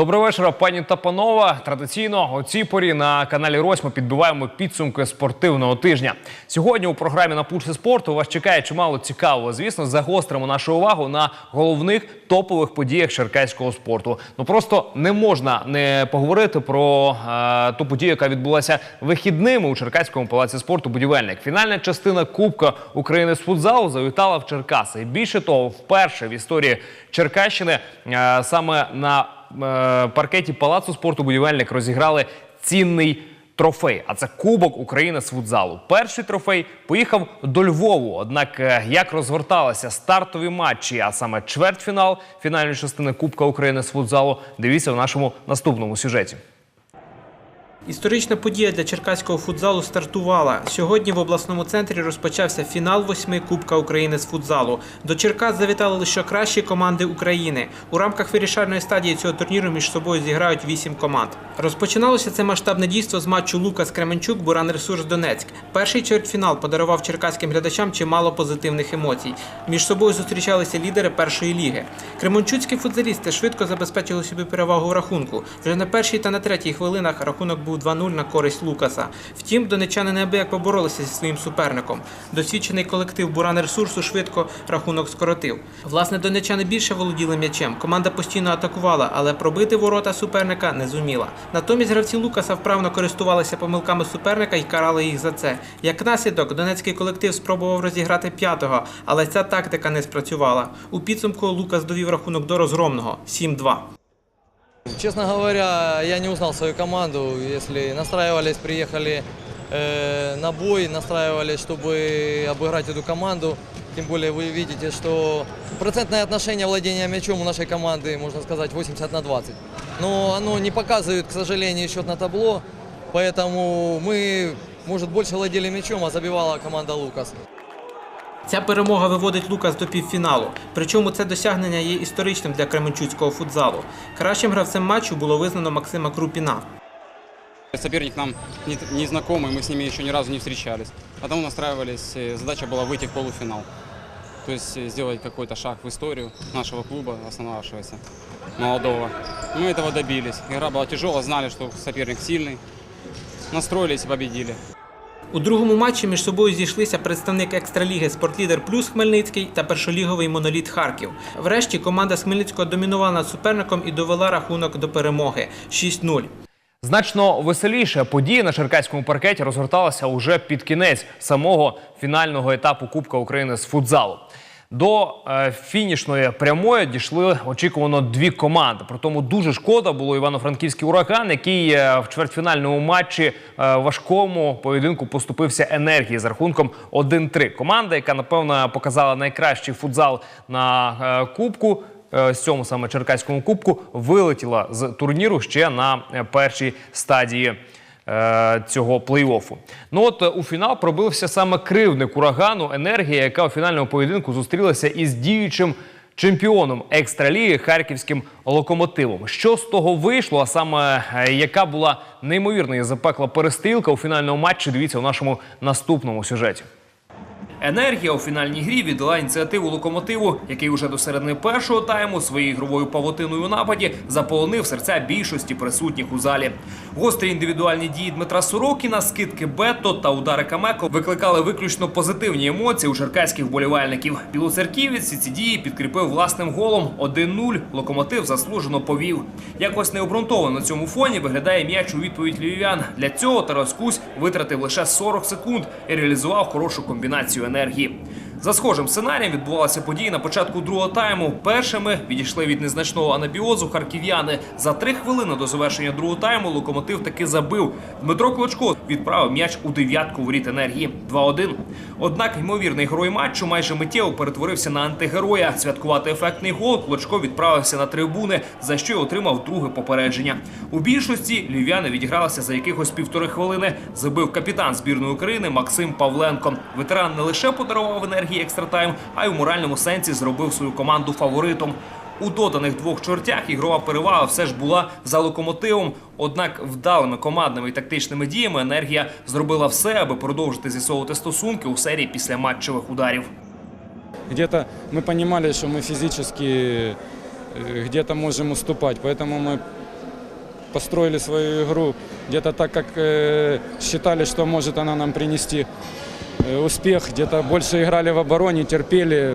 Доброго вечора, пані та панове. Традиційно о цій порі на каналі Рось ми підбиваємо підсумки спортивного тижня. Сьогодні у програмі на пульсі спорту вас чекає чимало цікавого. Звісно, загостримо нашу увагу на головних топових подіях черкаського спорту. Ну просто не можна не поговорити про е, ту подію, яка відбулася вихідними у Черкаському палаці спорту Будівельник. Фінальна частина Кубка України з футзалу завітала в Черкаси. Більше того, вперше в історії Черкащини е, саме на паркеті Палацу спорту будівельник розіграли цінний трофей. А це Кубок України з футзалу. Перший трофей поїхав до Львову. Однак, е, як розгорталися стартові матчі, а саме чвертьфінал фінальної частини Кубка України з футзалу, дивіться в нашому наступному сюжеті. Історична подія для черкаського футзалу стартувала. Сьогодні в обласному центрі розпочався фінал восьми Кубка України з футзалу. До Черкас завітали лише кращі команди України. У рамках вирішальної стадії цього турніру між собою зіграють вісім команд. Розпочиналося це масштабне дійство з матчу Лукас Кременчук Буран Ресурс Донецьк. Перший чвертьфінал подарував черкаським глядачам чимало позитивних емоцій. Між собою зустрічалися лідери першої ліги. Кременчуцькі футзалісти швидко забезпечили собі перевагу в рахунку. Вже на першій та на третій хвилинах рахунок був 2-0 на користь Лукаса. Втім, донеччани неабияк поборолися зі своїм суперником. Досвідчений колектив Буран Ресурсу швидко рахунок скоротив. Власне, донеччани більше володіли м'ячем. Команда постійно атакувала, але пробити ворота суперника не зуміла. Натомість гравці Лукаса вправно користувалися помилками суперника і карали їх за це. Як наслідок, донецький колектив спробував розіграти п'ятого, але ця тактика не спрацювала. У підсумку Лукас довів рахунок до розгромного 7-2. Честно говоря, я не узнал свою команду. Если настраивались, приехали э, на бой, настраивались, чтобы обыграть эту команду. Тем более вы видите, что процентное отношение владения мячом у нашей команды, можно сказать, 80 на 20. Но оно не показывает, к сожалению, счет на табло. Поэтому мы, может, больше владели мячом, а забивала команда Лукас. Ця перемога виводить Лукас до півфіналу. Причому це досягнення є історичним для кременчуцького футзалу. Кращим гравцем матчу було визнано Максима Крупіна. Соперник нам не, не знакомый, мы с ними еще ни разу не встречались. Потому настраивались, э, задача была выйти в полуфинал. То есть э, сделать какой-то шаг в историю нашего клуба, основавшегося, молодого. Мы этого добились. Игра была тяжелая, знали, что соперник сильный. Настроились и победили. У другому матчі між собою зійшлися представник екстраліги Спортлідер Плюс Хмельницький та першоліговий моноліт Харків. Врешті команда з Хмельницького домінувала над суперником і довела рахунок до перемоги 6-0. Значно веселіше події на черкаському паркеті розгорталася уже під кінець самого фінального етапу Кубка України з футзалу. До е, фінішної прямої дійшли очікувано дві команди. При тому дуже шкода було івано-франківський ураган, який е, в чвертьфінальному матчі е, важкому поєдинку поступився енергії з рахунком 1-3. Команда, яка напевно показала найкращий футзал на кубку. З цьому саме черкаському кубку вилетіла з турніру ще на першій стадії е, цього плей-оффу. Ну от е, у фінал пробився саме кривник урагану енергія, яка у фінальному поєдинку зустрілася із діючим чемпіоном екстраліги харківським локомотивом. Що з того вийшло? А саме е, яка була неймовірна запекла перестрілка у фінальному матчі? Дивіться у нашому наступному сюжеті. Енергія у фінальній грі віддала ініціативу локомотиву, який уже до середини першого тайму своєю ігровою павутиною у нападі заполонив серця більшості присутніх у залі. Гострі індивідуальні дії Дмитра Сорокіна, скидки Бетто та удари Камеко викликали виключно позитивні емоції у черкаських вболівальників. Білоцерківець ці дії підкріпив власним голом 1-0. Локомотив заслужено повів. Якось необґрунтовано на цьому фоні виглядає м'яч у відповідь львів'ян. Для цього Тарас Кузь витратив лише 40 секунд і реалізував хорошу комбінацію енергії. За схожим сценарієм відбувалися події на початку другого тайму. Першими відійшли від незначного анабіозу харків'яни. За три хвилини до завершення другого тайму локомотив таки забив. Дмитро Клочко відправив м'яч у дев'ятку воріт енергії 2-1. Однак ймовірний герой матчу майже миттєво перетворився на антигероя. Святкувати ефектний гол Клочко відправився на трибуни, за що й отримав друге попередження. У більшості львів'яни відігралися за якихось півтори хвилини. Забив капітан збірної України Максим Павленко. Ветеран не лише подарував енергії екстратайм, а й у моральному сенсі зробив свою команду фаворитом. У доданих двох чортях ігрова перевага все ж була за локомотивом. Однак вдалими командними і тактичними діями енергія зробила все, аби продовжити з'ясовувати стосунки у серії після матчевих ударів. Где-то мы понимали, что мы физически э, где-то можем уступать, поэтому мы построили свою игру где-то так, как э, считали, что может она нам принести э, успех. Где-то больше играли в обороне, терпели.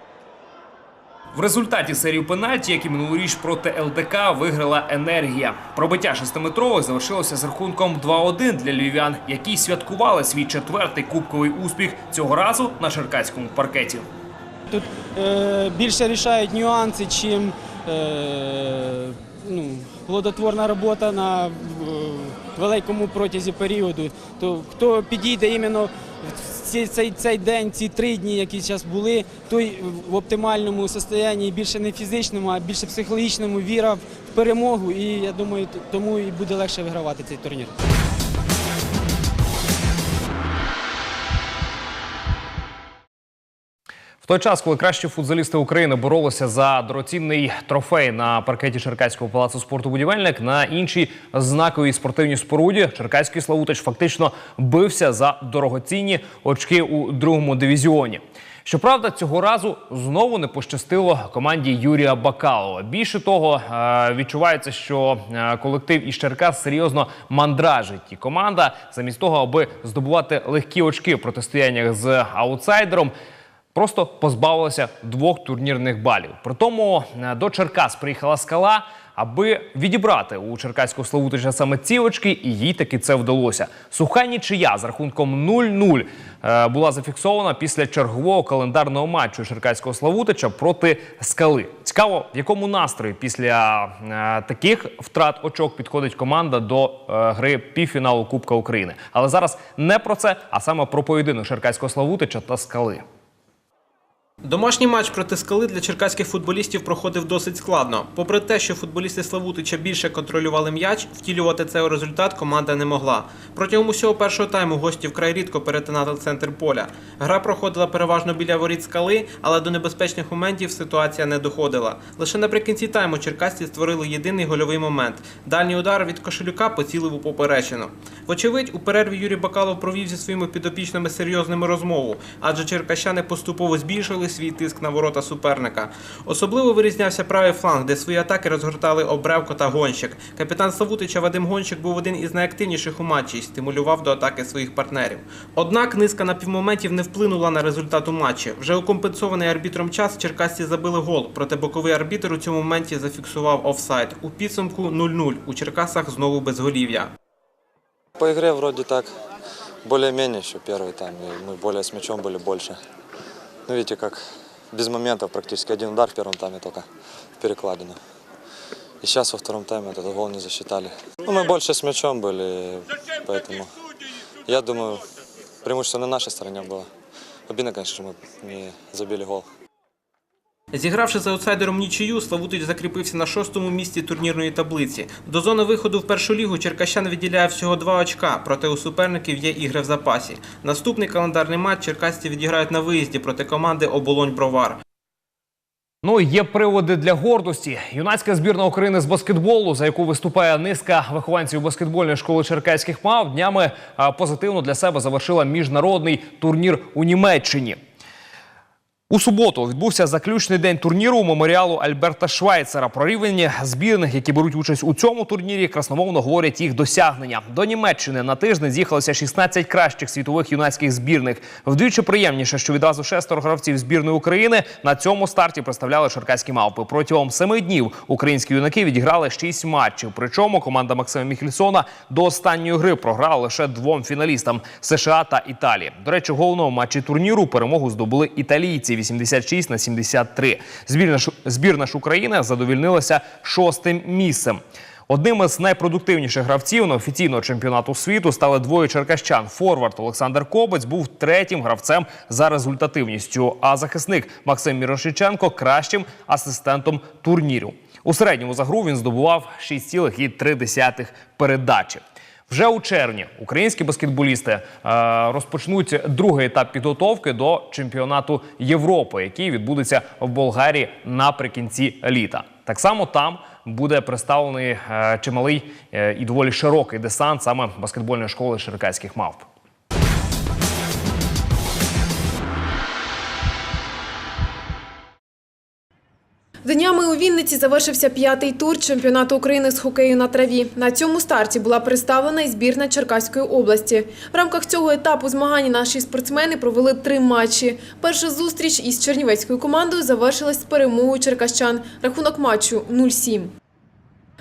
В результаті серії пенальті, як і минулоріч проти ЛДК, виграла енергія. Пробиття шестиметрових завершилося з рахунком 2-1 для львів'ян, які святкували свій четвертий кубковий успіх цього разу на черкаському паркеті. Тут е, більше рішають нюанси, чим е, ну, плодотворна робота на е, великому протязі періоду. То хто підійде іменно ці- цей, цей день, ці три дні, які зараз були, той в оптимальному состоянні, більше не фізичному, а більше психологічному, віра в перемогу. І я думаю, тому і буде легше вигравати цей турнір. В той час, коли кращі футзалісти України боролися за дорогоцінний трофей на паркеті Черкаського палацу спорту будівельник, на іншій знаковій спортивній споруді Черкаський Славутич фактично бився за дорогоцінні очки у другому дивізіоні. Щоправда, цього разу знову не пощастило команді Юрія Бакалова. Більше того, е, відчувається, що е, колектив із Черкас серйозно мандражить. І команда, замість того, аби здобувати легкі очки в протистояннях з аутсайдером, просто позбавилася двох турнірних балів. Притому е, до Черкас приїхала скала, аби відібрати у черкаського Славутича саме ці очки, і їй таки це вдалося. Суха нічия з рахунком 0-0 е, була зафіксована після чергового календарного матчу черкаського Славутича проти скали. Цікаво, в якому настрої після е, таких втрат очок підходить команда до гри півфіналу Кубка України. Але зараз не про це, а саме про поєдинок черкаського Славутича та скали. Домашній матч проти скали для черкаських футболістів проходив досить складно. Попри те, що футболісти Славутича більше контролювали м'яч, втілювати цей результат команда не могла. Протягом усього першого тайму гості вкрай рідко перетинали центр поля. Гра проходила переважно біля воріт скали, але до небезпечних моментів ситуація не доходила. Лише наприкінці тайму черкасці створили єдиний гольовий момент. Дальній удар від кошелюка поцілив у поперечину. Вочевидь, у перерві Юрій Бакалов провів зі своїми підопічними серйозними розмову, адже черкащани поступово збільшили свій тиск на ворота суперника. Особливо вирізнявся правий фланг, де свої атаки розгортали Обревко та Гонщик. Капітан Славутича Вадим Гонщик був один із найактивніших у матчі і стимулював до атаки своїх партнерів. Однак низка напівмоментів не вплинула на результат у матчі. Вже укомпенсований арбітром час черкасці забили гол, проте боковий арбітр у цьому моменті зафіксував офсайд. У підсумку 0-0. У Черкасах знову безголів'я. По игре вроде так более-менее еще первый тайм. и Мы более с мячом были больше. Ну, видите, как без моментов практически. Один удар в первом тайме только в перекладину. И сейчас во втором тайме этот гол не засчитали. Ну, мы больше с мячом были, поэтому я думаю, преимущество на нашей стороне было. Обидно, конечно, что мы не забили гол. Зігравши за аутсайдером нічию, Славутич закріпився на шостому місці турнірної таблиці. До зони виходу в першу лігу Черкащан відділяє всього два очка, проте у суперників є ігри в запасі. Наступний календарний матч черкасці відіграють на виїзді проти команди Оболонь Бровар. Ну є приводи для гордості. Юнацька збірна України з баскетболу, за яку виступає низка вихованців баскетбольної школи черкаських мав, днями позитивно для себе завершила міжнародний турнір у Німеччині. У суботу відбувся заключний день турніру меморіалу Альберта Швайцера. Про рівень збірних, які беруть участь у цьому турнірі, красномовно говорять їх досягнення. До Німеччини на тиждень з'їхалося 16 кращих світових юнацьких збірних. Вдвічі приємніше, що відразу шестеро гравців збірної України на цьому старті представляли черкаські мавпи. Протягом семи днів українські юнаки відіграли шість матчів. Причому команда Максима Міхельсона до останньої гри програла лише двом фіналістам США та Італії. До речі, в головному матчі турніру перемогу здобули італійці 86 на 73. Збірна ж збірна ж України задовільнилася шостим місцем. Одним із найпродуктивніших гравців на офіційного чемпіонату світу стали двоє черкащан. Форвард Олександр Кобець був третім гравцем за результативністю, а захисник Максим Мірошиченко кращим асистентом турніру. У середньому за гру він здобував 6,3 передачі. Вже у червні українські баскетболісти е, розпочнуть другий етап підготовки до чемпіонату Європи, який відбудеться в Болгарії наприкінці літа. Так само там буде представлений е, чималий е, і доволі широкий десант саме баскетбольної школи черкаських мавп. Днями у Вінниці завершився п'ятий тур чемпіонату України з хокею на траві. На цьому старті була представлена і збірна Черкаської області. В рамках цього етапу змагань наші спортсмени провели три матчі. Перша зустріч із чернівецькою командою завершилась з перемогою черкащан. Рахунок матчу 0-7.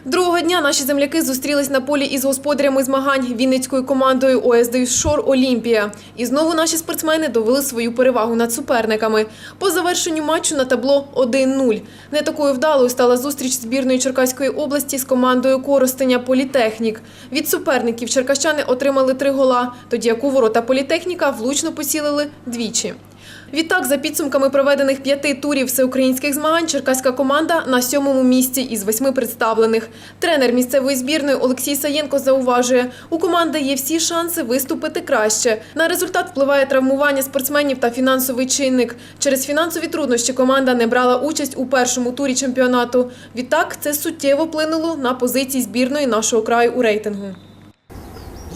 Другого дня наші земляки зустрілись на полі із господарями змагань Вінницькою командою ОСД Шор Олімпія. І знову наші спортсмени довели свою перевагу над суперниками. По завершенню матчу на табло 1-0. Не такою вдалою стала зустріч збірної Черкаської області з командою Коростеня Політехнік. Від суперників черкащани отримали три гола, тоді як у ворота Політехніка влучно поцілили двічі. Відтак, за підсумками проведених п'яти турів всеукраїнських змагань, черкаська команда на сьомому місці із восьми представлених. Тренер місцевої збірної Олексій Саєнко зауважує, у команди є всі шанси виступити краще. На результат впливає травмування спортсменів та фінансовий чинник. Через фінансові труднощі команда не брала участь у першому турі чемпіонату. Відтак, це суттєво вплинуло на позиції збірної нашого краю у рейтингу.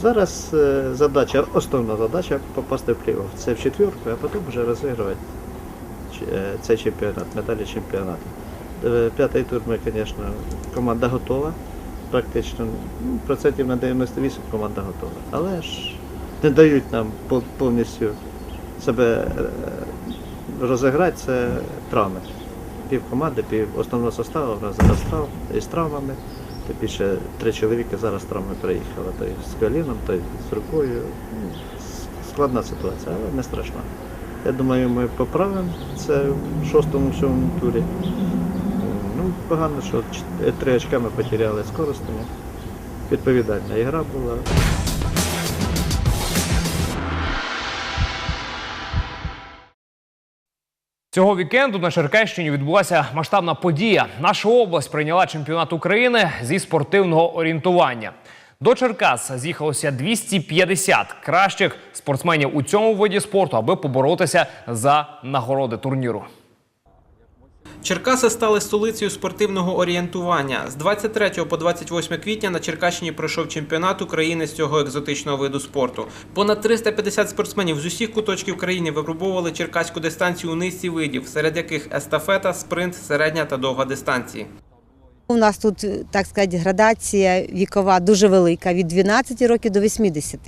Зараз е, задача, основна задача попасти в плей-офф. Це в четвірку, а потім вже розігрувати е, цей чемпіонат, медалі чемпіонату. Е, П'ятий тур ми, звісно, команда готова. Практично ну, процентів на 98 команда готова. Але ж не дають нам повністю себе розіграти, це травми. Пів команди, пів основного составу в нас зараз із травмами. Тим більше три чоловіки зараз травми приїхали. Той з коліном, той з рукою. Ну, Складна ситуація, але не страшна. Я думаю, ми поправимо це в шостому сьомому турі. Ну, погано, що три очка ми потеряли з. Відповідальна ігра була. Цього вікенду на Черкащині відбулася масштабна подія. Наша область прийняла чемпіонат України зі спортивного орієнтування. До Черкас з'їхалося 250 кращих спортсменів у цьому виді спорту, аби поборотися за нагороди турніру. Черкаси стали столицею спортивного орієнтування. З 23 по 28 квітня на Черкащині пройшов чемпіонат України з цього екзотичного виду спорту. Понад 350 спортсменів з усіх куточків країни випробовували черкаську дистанцію у низці видів, серед яких естафета, спринт, середня та довга дистанції. У нас тут, так сказати, градація вікова дуже велика, від 12 років до 80.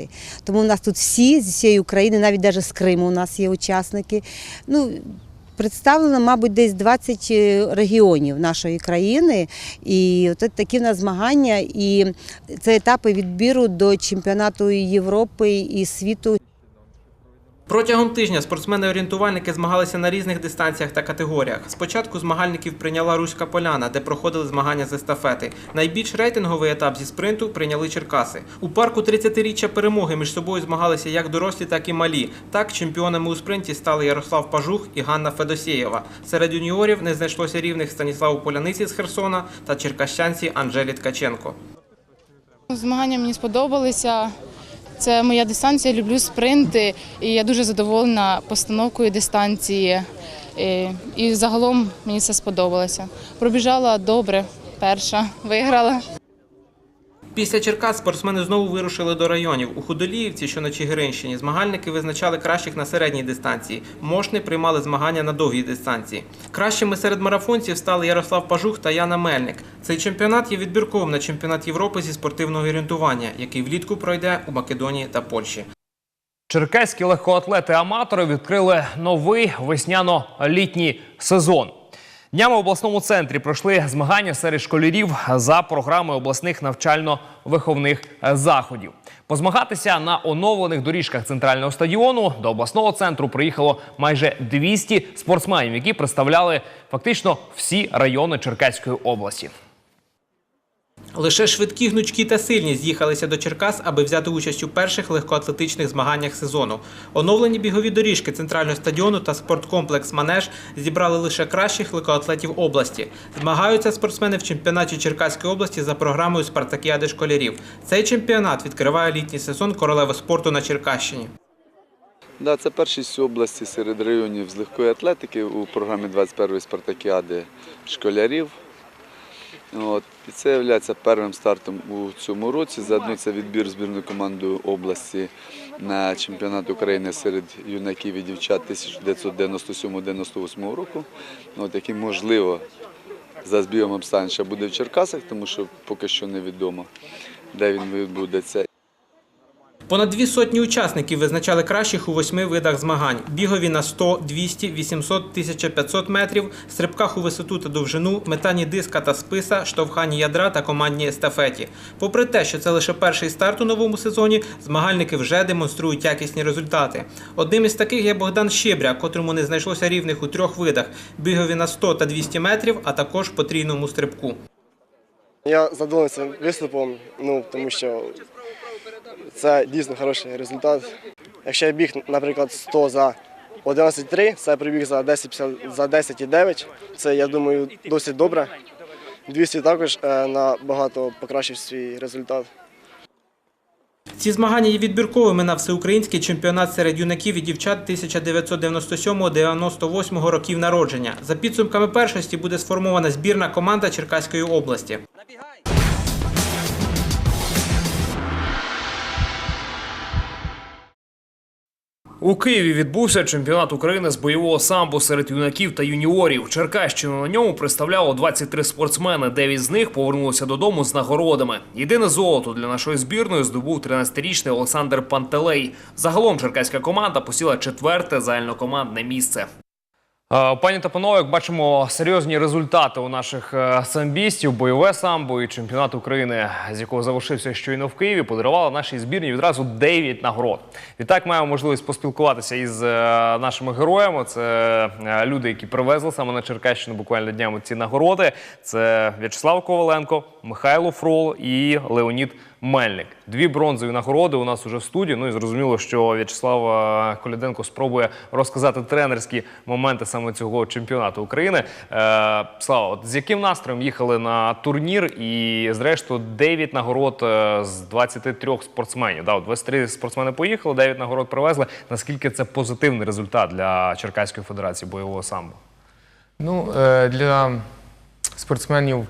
Тому у нас тут всі з усієї України, навіть навіть з Криму у нас є учасники. Ну, представлено, мабуть, десь 20 регіонів нашої країни. І от такі в нас змагання. І це етапи відбіру до чемпіонату Європи і світу Протягом тижня спортсмени-орієнтувальники змагалися на різних дистанціях та категоріях. Спочатку змагальників прийняла Руська Поляна, де проходили змагання з естафети. Найбільш рейтинговий етап зі спринту прийняли Черкаси. У парку 30-річчя перемоги між собою змагалися як дорослі, так і малі. Так чемпіонами у спринті стали Ярослав Пажух і Ганна Федосєєва. Серед юніорів не знайшлося рівних Станіславу Поляниці з Херсона та черкащанці Анжелі Ткаченко. Змагання мені сподобалися. Це моя дистанція, люблю спринти, і я дуже задоволена постановкою дистанції. І, загалом мені все сподобалося. Пробіжала добре, перша, виграла. Після Черкас спортсмени знову вирушили до районів. У Худоліївці, що на Чигиринщині, змагальники визначали кращих на середній дистанції. Мошни приймали змагання на довгій дистанції. Кращими серед марафонців стали Ярослав Пажух та Яна Мельник. Цей чемпіонат є відбірковим на чемпіонат Європи зі спортивного орієнтування, який влітку пройде у Македонії та Польщі. Черкаські легкоатлети-аматори відкрили новий весняно-літній сезон. Днями в обласному центрі пройшли змагання серед школярів за програмою обласних навчально-виховних заходів. Позмагатися на оновлених доріжках центрального стадіону до обласного центру приїхало майже 200 спортсменів, які представляли фактично всі райони Черкаської області. Лише швидкі, гнучкі та сильні з'їхалися до Черкас, аби взяти участь у перших легкоатлетичних змаганнях сезону. Оновлені бігові доріжки центрального стадіону та спорткомплекс Манеж зібрали лише кращих легкоатлетів області. Змагаються спортсмени в чемпіонаті Черкаської області за програмою Спартакіади школярів. Цей чемпіонат відкриває літній сезон королеви спорту на Черкащині. Це першість області серед районів з легкої атлетики у програмі 21-ї спартакіади школярів. От. І це є першим стартом у цьому році. Заодно це відбір збірної команди області на чемпіонат України серед юнаків і дівчат 1997-98 року, от, який можливо за збігом обставин ще буде в Черкасах, тому що поки що невідомо, де він відбудеться. Понад дві сотні учасників визначали кращих у восьми видах змагань: бігові на 100, 200, 800, 1500 метрів, стрибках у висоту та довжину, метанні диска та списа, штовханні ядра та командній естафеті. Попри те, що це лише перший старт у новому сезоні, змагальники вже демонструють якісні результати. Одним із таких є Богдан Щебря, котрому не знайшлося рівних у трьох видах: бігові на 100 та 200 метрів, а також потрійному стрибку. Я задоволений виступом, ну тому що це дійсно хороший результат. Якщо я біг, наприклад, 100 за 11,3, це я прибіг за 10,50 за 10,9. Це я думаю досить добре. 200 також е, набагато покращив свій результат. Ці змагання є відбірковими на всеукраїнський чемпіонат серед юнаків і дівчат 1997-98 років народження. За підсумками першості буде сформована збірна команда Черкаської області. У Києві відбувся чемпіонат України з бойового самбо серед юнаків та юніорів. Черкащину на ньому представляло 23 спортсмени. Дев'ять з них повернулися додому з нагородами. Єдине золото для нашої збірної здобув 13-річний Олександр Пантелей. Загалом черкаська команда посіла четверте загальнокомандне місце. Е, Пані та панове, як бачимо, серйозні результати у наших е, самбістів, бойове самбо і чемпіонат України, з якого завершився щойно в Києві, подарували нашій збірні відразу 9 нагород. Відтак маємо можливість поспілкуватися із е, нашими героями. Це люди, які привезли саме на Черкащину буквально днями ці нагороди. Це В'ячеслав Коваленко, Михайло Фрол і Леонід Мельник. Дві бронзові нагороди у нас уже в студії. Ну і зрозуміло, що В'ячеслав Коляденко спробує розказати тренерські моменти саме цього чемпіонату України. Е, Слава, от з яким настроєм їхали на турнір? І зрештою 9 нагород е, з 23 спортсменів. Да, от 23 спортсмени поїхали, 9 нагород привезли. Наскільки це позитивний результат для Черкаської федерації бойового самбо? Ну, е, для спортсменів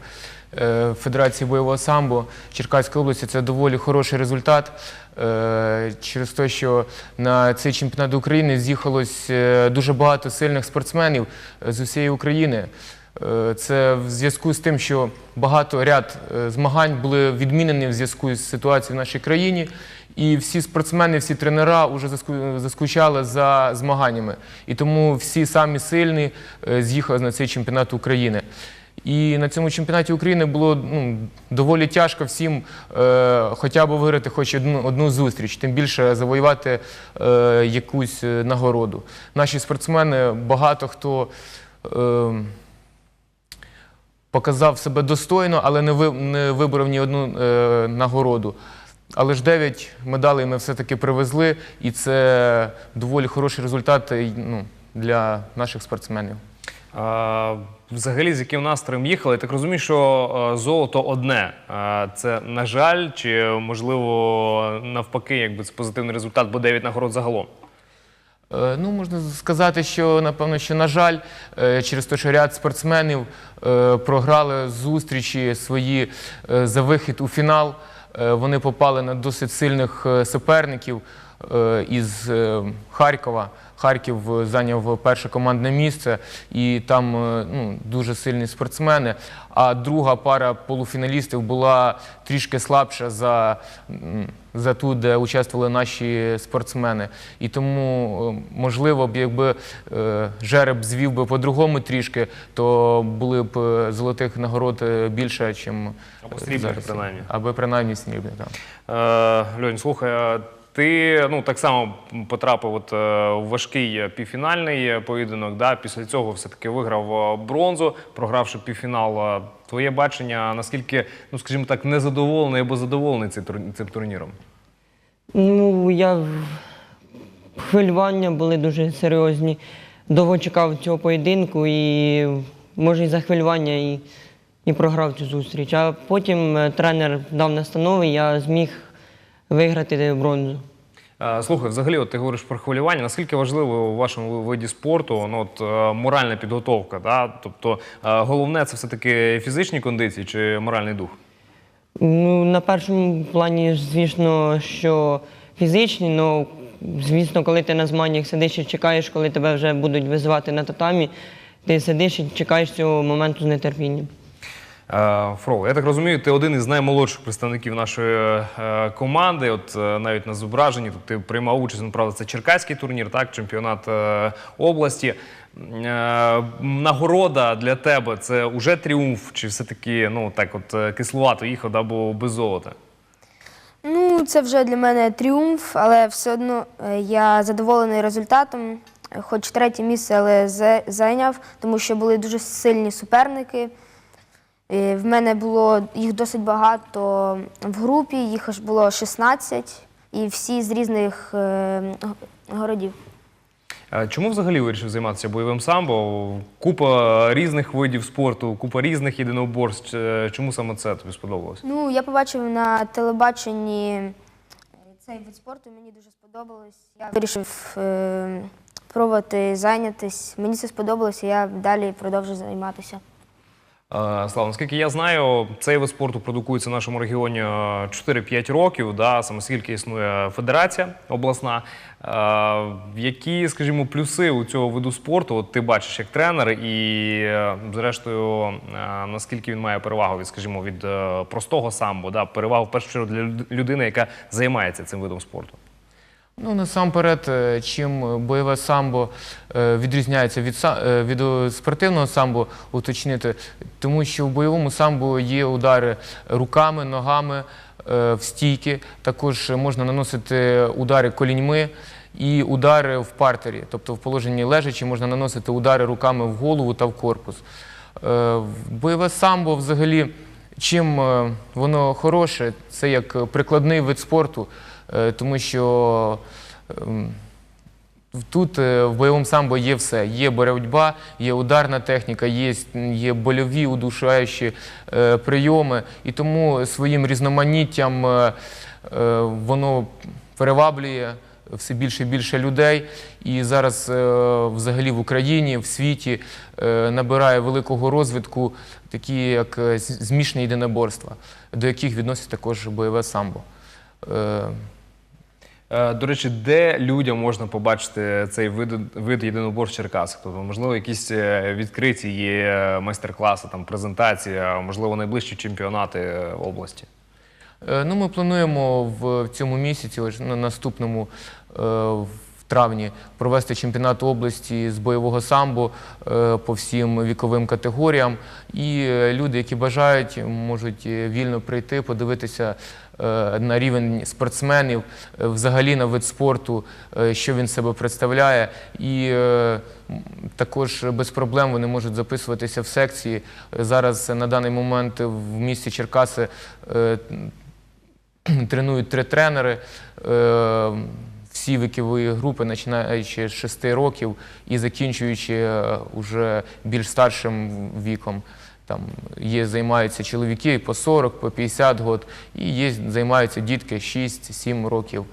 Федерації бойового самбо Черкаської області це доволі хороший результат. е, Через те, що на цей чемпіонат України з'їхалось е, дуже багато сильних спортсменів е, з усієї України. Е, Це в зв'язку з тим, що багато ряд е, змагань були відмінені в зв'язку з ситуацією в нашій країні. І всі спортсмени, всі тренера вже заску- заскучали за змаганнями. І тому всі самі сильні е, з'їхали на цей чемпіонат України. І на цьому чемпіонаті України було ну, доволі тяжко всім е, хоча б виграти хоч одну, одну зустріч, тим більше завоювати е, якусь е, нагороду. Наші спортсмени, багато хто. Е, показав себе достойно, але не, ви, не виборов ні одну е, нагороду. Але ж 9 медалей ми все-таки привезли, і це доволі хороший результат ну, для наших спортсменів. Взагалі, з яким настроєм їхали? Я так розумію, що е, золото одне. Це, на жаль, чи можливо навпаки, якби це позитивний результат, бо 9 нагород загалом. Е, Ну, можна сказати, що напевно, що на жаль, е, через те, що ряд спортсменів програли зустрічі свої за вихід у фінал. Вони попали на досить сильних суперників із Харкова. Харків е, зайняв перше командне місце, і там е, ну, дуже сильні спортсмени. А друга пара полуфіналістів була трішки слабша за, за ту, де участвували наші спортсмени. І тому, е, можливо, б якби е, жереб звів би по-другому трішки, то були б е, золотих нагород е, більше, ніж Або срібних, принаймні. Аби принаймні срібних, так. Е, Льонь, слухай, ти ну, так само потрапив от, е, у важкий півфінальний поєдинок. Да? Після цього все-таки виграв е, бронзу, програвши півфінал. Е, Твоє бачення, наскільки, ну скажімо так, незадоволений або задоволений цим турніром? Ну, я хвилювання були дуже серйозні. Довго чекав цього поєдинку і може і за хвилювання і, і програв цю зустріч. А потім тренер дав настанови, я зміг виграти бронзу. Е, Слухай, взагалі, от ти говориш про хвилювання. Наскільки важливо у вашому виді спорту ну, от, е, моральна підготовка? Да? Тобто е, головне це все-таки фізичні кондиції чи моральний дух? Ну, на першому плані, звісно, що фізичні, але звісно, коли ти на змаганнях сидиш і чекаєш, коли тебе вже будуть визивати на татамі, ти сидиш і чекаєш цього моменту з нетерпінням. Е, Фрол, я так розумію, ти один із наймолодших представників нашої е, команди. От е, навіть на зображенні тут ти приймав участь, ну, правда, це черкаський турнір, так, чемпіонат області. Нагорода для тебе це вже тріумф, чи все-таки ну, так от кислувато їхав або без золота? Ну, це вже для мене тріумф, але все одно я задоволений результатом. Хоч третє місце, але зайняв, тому що були дуже сильні суперники. Е, В мене було їх досить багато в групі, їх аж було 16, і всі з різних е, городів. Чому взагалі вирішив займатися бойовим самбо? Купа різних видів спорту, купа різних єдиноборств. Е, Чому саме це тобі сподобалось? Ну, я побачив на телебаченні цей вид спорту, мені дуже сподобалось. Я вирішив е, пробувати зайнятись. Мені це сподобалося, я далі продовжу займатися. Е, Слава, наскільки я знаю, цей вид спорту продукується в нашому регіоні е, 4-5 років, да, саме скільки існує федерація обласна. Е, Які, скажімо, плюси у цього виду спорту от ти бачиш як тренер, і е, зрештою, е, наскільки він має перевагу від, скажімо, від е, простого самбо, да, перевагу в першу чергу для люд- людини, яка займається цим видом спорту? Ну, насамперед, е, чим бойове самбо е, відрізняється від, е, від спортивного самбо, уточнити, тому що в бойовому самбо є удари руками, ногами в стійки, також можна наносити удари коліньми і удари в партері, тобто в положенні лежачі можна наносити удари руками в голову та в корпус. Бойове самбо взагалі, чим воно хороше, це як прикладний вид спорту, тому що ем, Тут е, в бойовому самбо є все. Є боротьба, є ударна техніка, є, є больові удушаючі е, прийоми. І тому своїм різноманіттям е, е, воно приваблює все більше і більше людей. І зараз е, взагалі в Україні, в світі е, набирає великого розвитку такі як е, з- змішані єдиноборства, до яких відносить також бойове самбо. Е, До речі, де людям можна побачити цей вид, вид єдиноборств в Черкасах? Тобто, можливо, якісь е, відкриті є е, майстер-класи, там презентації, а можливо, найближчі чемпіонати області. Ну, ми плануємо в цьому місяці, на наступному в травні, провести чемпіонат області з бойового самбо по всім віковим категоріям. І люди, які бажають, можуть вільно прийти, подивитися на рівень спортсменів, е, взагалі на вид спорту, е, що він себе представляє. І е, також без проблем вони можуть записуватися в секції. Зараз на даний момент в місті Черкаси е, тренують три тренери. Е, Всі вікові групи, починаючи з 6 років і закінчуючи е, уже більш старшим віком. Там є займаються чоловіки по 40, по 50 років, і є займаються дітки 6-7 років.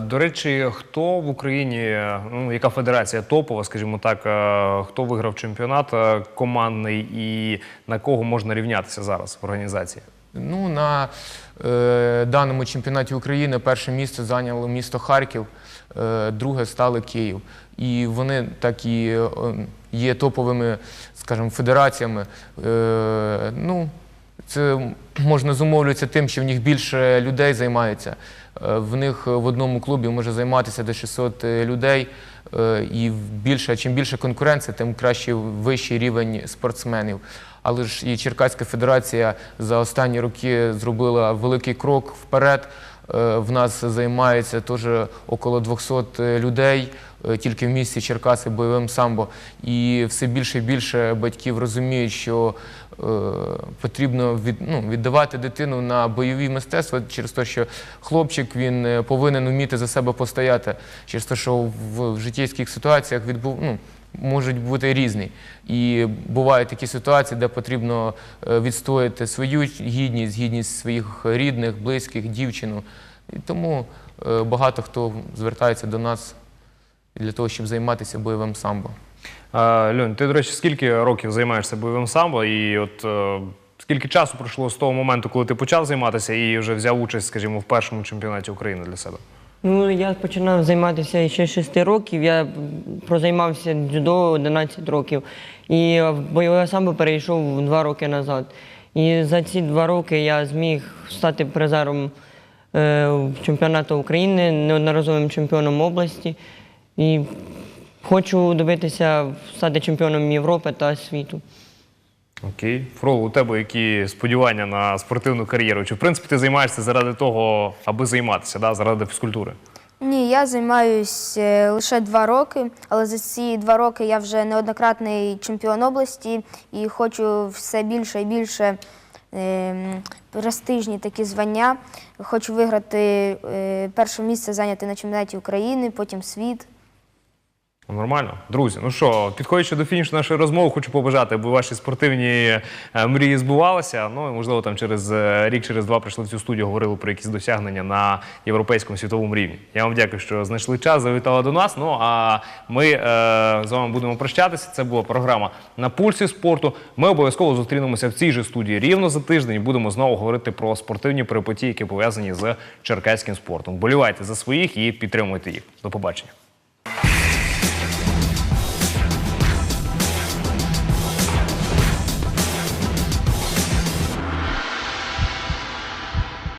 До речі, хто в Україні, ну яка федерація топова, скажімо так, хто виграв чемпіонат командний і на кого можна рівнятися зараз в організації? Ну, на е, даному чемпіонаті України перше місце зайняло місто Харків, е, друге стали Київ. І вони так і е, є топовими, скажімо, федераціями. Е, ну, це можна зумовлюватися тим, що в них більше людей займається. Е, В них в одному клубі може займатися до 600 людей. Е, І більше, чим більше конкуренція, тим краще вищий рівень спортсменів. Але ж і Черкаська федерація за останні роки зробила великий крок вперед. В нас займається теж около 200 людей тільки в місті Черкаси бойовим самбо. І все більше і більше батьків розуміють, що е, потрібно ну, віддавати дитину на бойові мистецтва через те, що хлопчик е, повинен вміти за себе постояти, через те, що в, в життєвських ситуаціях ну, можуть бути різні. І бувають такі ситуації, де потрібно е, відстояти свою гідність, гідність своїх рідних, близьких, дівчину. І тому е, багато хто звертається до нас для того, щоб займатися бойовим самбо. Е, Льонь, ти, до речі, скільки років займаєшся бойовим самбо? І от е, скільки часу пройшло з того моменту, коли ти почав займатися і вже взяв участь, скажімо, в першому чемпіонаті України для себе? Ну, я починав займатися ще з 6 років. Я прозаймався дзюдо 11 років. І в бойове самбо перейшов два роки назад. І за ці два роки я зміг стати призером е, чемпіонату України, неодноразовим чемпіоном області. І хочу добитися стати чемпіоном Європи та світу. Окей. Фрол, у тебе які сподівання на спортивну кар'єру? Чи в принципі ти займаєшся заради того, аби займатися, да? заради фізкультури? Ні, я займаюся лише два роки, але за ці два роки я вже неоднократний чемпіон області і хочу все більше і більше ем, престижні такі звання. Хочу виграти е, перше місце, зайняти на чемпіонаті України, потім світ. Ну, Нормально. Друзі, ну що, підходячи до фінішу нашої розмови, хочу побажати, аби ваші спортивні е, мрії збувалися. Ну і можливо, там через е, рік, через два прийшли в цю студію, говорили про якісь досягнення на європейському світовому рівні. Я вам дякую, що знайшли час, завітали до нас. Ну а ми е, з вами будемо прощатися. Це була програма на пульсі спорту. Ми обов'язково зустрінемося в цій же студії рівно за тиждень. і Будемо знову говорити про спортивні перипетії, які пов'язані з черкаським спортом. Болівайте за своїх і підтримуйте їх. До побачення.